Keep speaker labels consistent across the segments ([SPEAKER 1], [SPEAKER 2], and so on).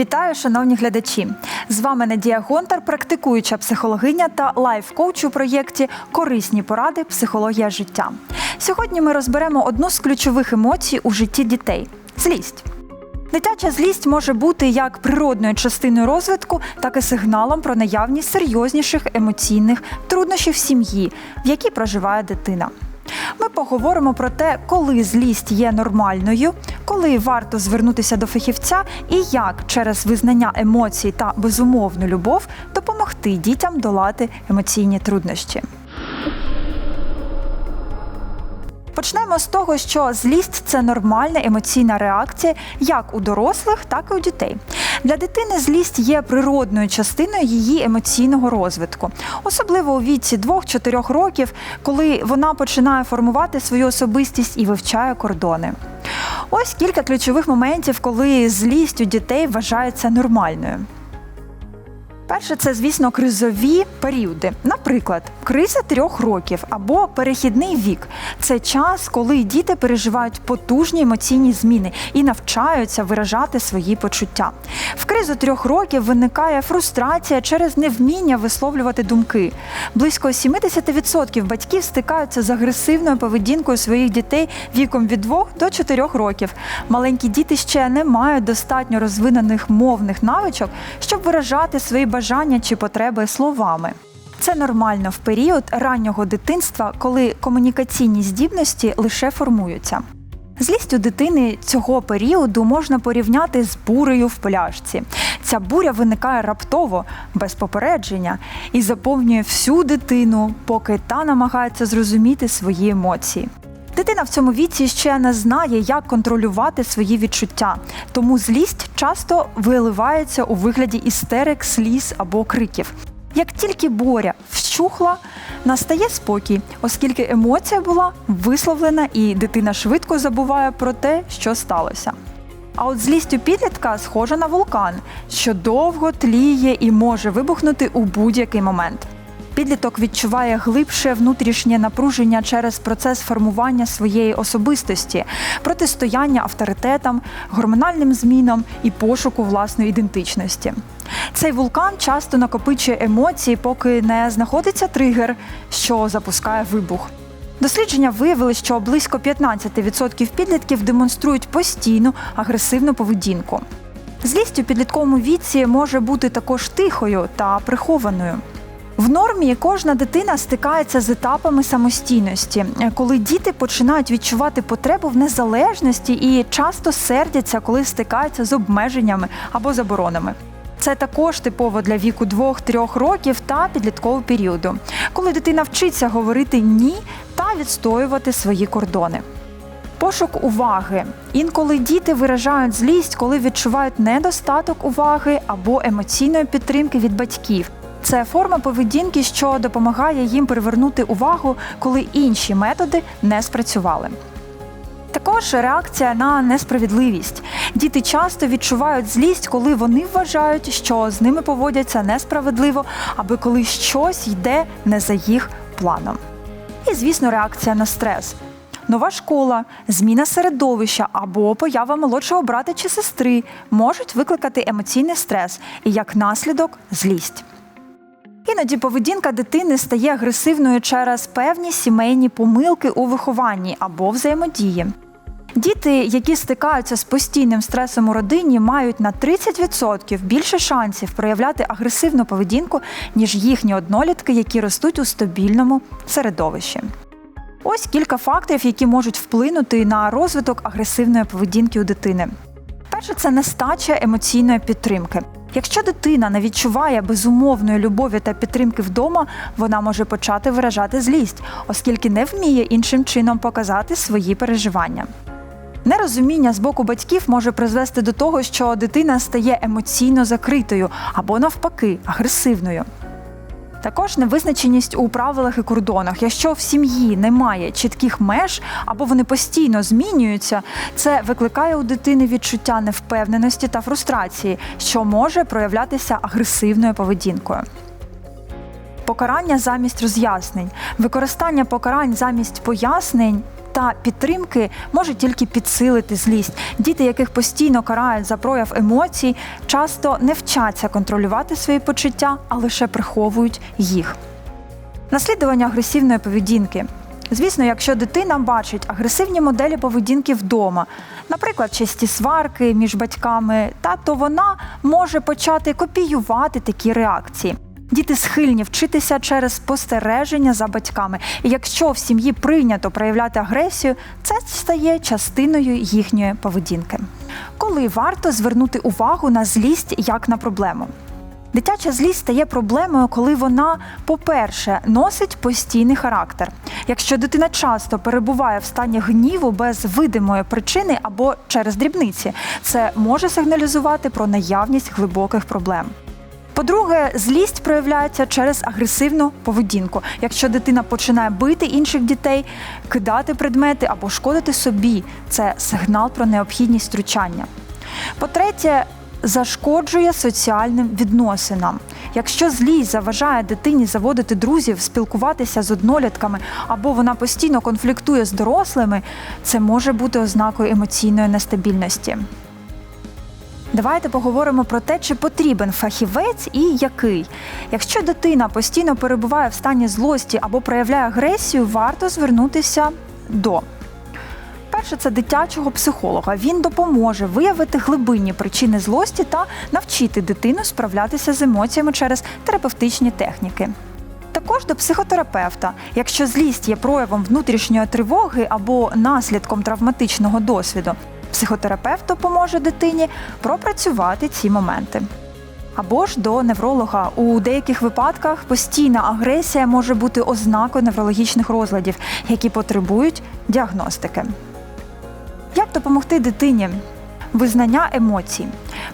[SPEAKER 1] Вітаю, шановні глядачі! З вами Надія Гонтар, практикуюча психологиня та лайф-коуч у проєкті Корисні поради психологія життя. Сьогодні ми розберемо одну з ключових емоцій у житті дітей злість. Дитяча злість може бути як природною частиною розвитку, так і сигналом про наявність серйозніших емоційних труднощів в сім'ї, в якій проживає дитина. Ми поговоримо про те, коли злість є нормальною, коли варто звернутися до фахівця і як через визнання емоцій та безумовну любов допомогти дітям долати емоційні труднощі. Почнемо з того, що злість це нормальна емоційна реакція як у дорослих, так і у дітей. Для дитини злість є природною частиною її емоційного розвитку, особливо у віці 2-4 років, коли вона починає формувати свою особистість і вивчає кордони. Ось кілька ключових моментів, коли злість у дітей вважається нормальною. Перше, це, звісно, кризові періоди. Наприклад, криза трьох років або перехідний вік це час, коли діти переживають потужні емоційні зміни і навчаються виражати свої почуття. В кризу трьох років виникає фрустрація через невміння висловлювати думки. Близько 70% батьків стикаються з агресивною поведінкою своїх дітей віком від 2 до 4 років. Маленькі діти ще не мають достатньо розвинених мовних навичок, щоб виражати свої бажання чи потреби словами. Це нормально в період раннього дитинства, коли комунікаційні здібності лише формуються. Злість у дитини цього періоду можна порівняти з бурею в пляшці. Ця буря виникає раптово, без попередження, і заповнює всю дитину, поки та намагається зрозуміти свої емоції. Дитина в цьому віці ще не знає, як контролювати свої відчуття, тому злість часто виливається у вигляді істерик, сліз або криків. Як тільки боря вщухла, настає спокій, оскільки емоція була висловлена, і дитина швидко забуває про те, що сталося. А от злість у підлітка схожа на вулкан, що довго тліє і може вибухнути у будь-який момент. Підліток відчуває глибше внутрішнє напруження через процес формування своєї особистості, протистояння авторитетам, гормональним змінам і пошуку власної ідентичності. Цей вулкан часто накопичує емоції, поки не знаходиться тригер, що запускає вибух. Дослідження виявили, що близько 15% підлітків демонструють постійну агресивну поведінку. Злість у підлітковому віці може бути також тихою та прихованою. В нормі кожна дитина стикається з етапами самостійності, коли діти починають відчувати потребу в незалежності і часто сердяться, коли стикаються з обмеженнями або заборонами. Це також типово для віку 2-3 років та підліткового періоду, коли дитина вчиться говорити ні та відстоювати свої кордони. Пошук уваги. Інколи діти виражають злість, коли відчувають недостаток уваги або емоційної підтримки від батьків. Це форма поведінки, що допомагає їм привернути увагу, коли інші методи не спрацювали. Також реакція на несправедливість. Діти часто відчувають злість, коли вони вважають, що з ними поводяться несправедливо, або коли щось йде не за їх планом. І, звісно, реакція на стрес. Нова школа, зміна середовища або поява молодшого брата чи сестри можуть викликати емоційний стрес і як наслідок злість. Іноді поведінка дитини стає агресивною через певні сімейні помилки у вихованні або взаємодії. Діти, які стикаються з постійним стресом у родині, мають на 30% більше шансів проявляти агресивну поведінку, ніж їхні однолітки, які ростуть у стабільному середовищі. Ось кілька факторів, які можуть вплинути на розвиток агресивної поведінки у дитини. Перше це нестача емоційної підтримки. Якщо дитина не відчуває безумовної любові та підтримки вдома, вона може почати виражати злість, оскільки не вміє іншим чином показати свої переживання. Нерозуміння з боку батьків може призвести до того, що дитина стає емоційно закритою або навпаки агресивною. Також невизначеність у правилах і кордонах. Якщо в сім'ї немає чітких меж або вони постійно змінюються, це викликає у дитини відчуття невпевненості та фрустрації, що може проявлятися агресивною поведінкою. Покарання замість роз'яснень, використання покарань замість пояснень та підтримки може тільки підсилити злість. Діти, яких постійно карають за прояв емоцій, часто не вчаться контролювати свої почуття, а лише приховують їх. Наслідування агресивної поведінки. Звісно, якщо дитина бачить агресивні моделі поведінки вдома, наприклад, часті сварки між батьками, та то вона може почати копіювати такі реакції. Діти схильні вчитися через спостереження за батьками. І якщо в сім'ї прийнято проявляти агресію, це стає частиною їхньої поведінки. Коли варто звернути увагу на злість як на проблему? Дитяча злість стає проблемою, коли вона, по-перше, носить постійний характер. Якщо дитина часто перебуває в стані гніву без видимої причини або через дрібниці, це може сигналізувати про наявність глибоких проблем. По-друге, злість проявляється через агресивну поведінку. Якщо дитина починає бити інших дітей, кидати предмети або шкодити собі, це сигнал про необхідність втручання. По-третє, зашкоджує соціальним відносинам. Якщо злість заважає дитині заводити друзів, спілкуватися з однолітками, або вона постійно конфліктує з дорослими, це може бути ознакою емоційної нестабільності. Давайте поговоримо про те, чи потрібен фахівець і який. Якщо дитина постійно перебуває в стані злості або проявляє агресію, варто звернутися до. Перше, це дитячого психолога. Він допоможе виявити глибинні причини злості та навчити дитину справлятися з емоціями через терапевтичні техніки. Також до психотерапевта, якщо злість є проявом внутрішньої тривоги або наслідком травматичного досвіду, психотерапевт допоможе дитині пропрацювати ці моменти. Або ж до невролога. У деяких випадках постійна агресія може бути ознакою неврологічних розладів, які потребують діагностики. Як допомогти дитині? Визнання емоцій.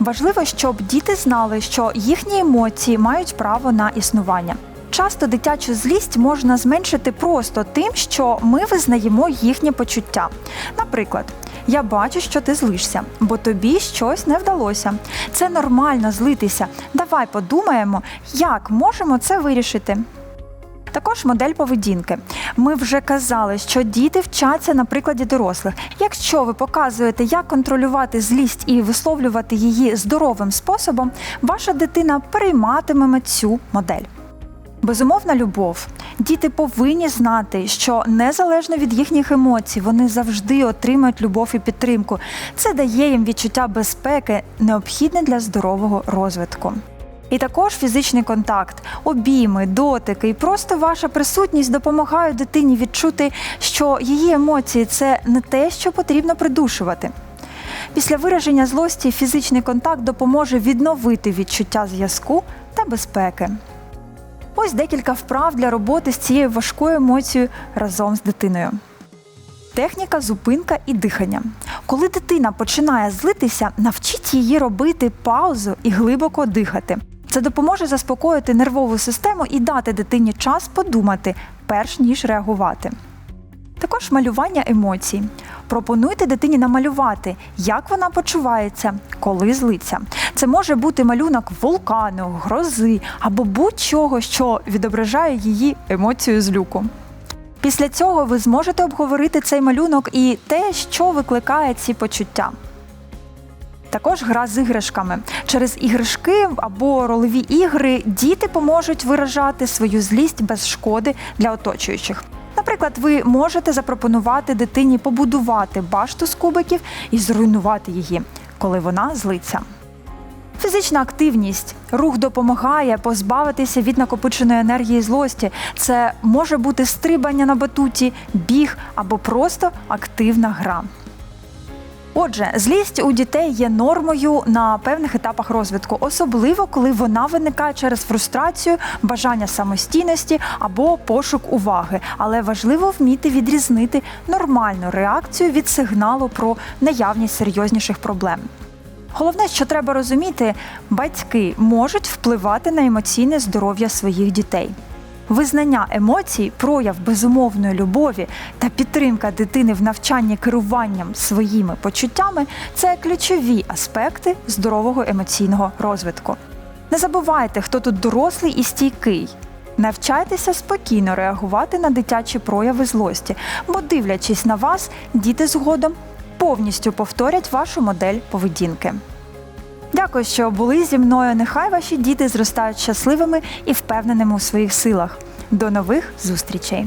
[SPEAKER 1] Важливо, щоб діти знали, що їхні емоції мають право на існування. Часто дитячу злість можна зменшити просто тим, що ми визнаємо їхні почуття. Наприклад, я бачу, що ти злишся, бо тобі щось не вдалося. Це нормально злитися. Давай подумаємо, як можемо це вирішити. Також модель поведінки. Ми вже казали, що діти вчаться на прикладі дорослих. Якщо ви показуєте, як контролювати злість і висловлювати її здоровим способом, ваша дитина перейматиме цю модель. Безумовна любов. Діти повинні знати, що незалежно від їхніх емоцій, вони завжди отримують любов і підтримку. Це дає їм відчуття безпеки, необхідне для здорового розвитку. І також фізичний контакт, обійми, дотики і просто ваша присутність допомагають дитині відчути, що її емоції це не те, що потрібно придушувати. Після вираження злості фізичний контакт допоможе відновити відчуття зв'язку та безпеки. Ось декілька вправ для роботи з цією важкою емоцією разом з дитиною. Техніка зупинка і дихання. Коли дитина починає злитися, навчіть її робити паузу і глибоко дихати. Це допоможе заспокоїти нервову систему і дати дитині час подумати, перш ніж реагувати. Також малювання емоцій. Пропонуйте дитині намалювати, як вона почувається, коли злиться. Це може бути малюнок вулкану, грози або будь-чого, що відображає її емоцію злюку. Після цього ви зможете обговорити цей малюнок і те, що викликає ці почуття. Також гра з іграшками. Через іграшки або ролові ігри діти поможуть виражати свою злість без шкоди для оточуючих. Наприклад, ви можете запропонувати дитині побудувати башту з кубиків і зруйнувати її, коли вона злиться. Фізична активність, рух допомагає позбавитися від накопиченої енергії злості. Це може бути стрибання на батуті, біг або просто активна гра. Отже, злість у дітей є нормою на певних етапах розвитку, особливо коли вона виникає через фрустрацію, бажання самостійності або пошук уваги. Але важливо вміти відрізнити нормальну реакцію від сигналу про наявність серйозніших проблем. Головне, що треба розуміти, батьки можуть впливати на емоційне здоров'я своїх дітей. Визнання емоцій, прояв безумовної любові та підтримка дитини в навчанні керуванням своїми почуттями це ключові аспекти здорового емоційного розвитку. Не забувайте, хто тут дорослий і стійкий. Навчайтеся спокійно реагувати на дитячі прояви злості, бо дивлячись на вас, діти згодом повністю повторять вашу модель поведінки. Дякую, що були зі мною. Нехай ваші діти зростають щасливими і впевненими у своїх силах. До нових зустрічей!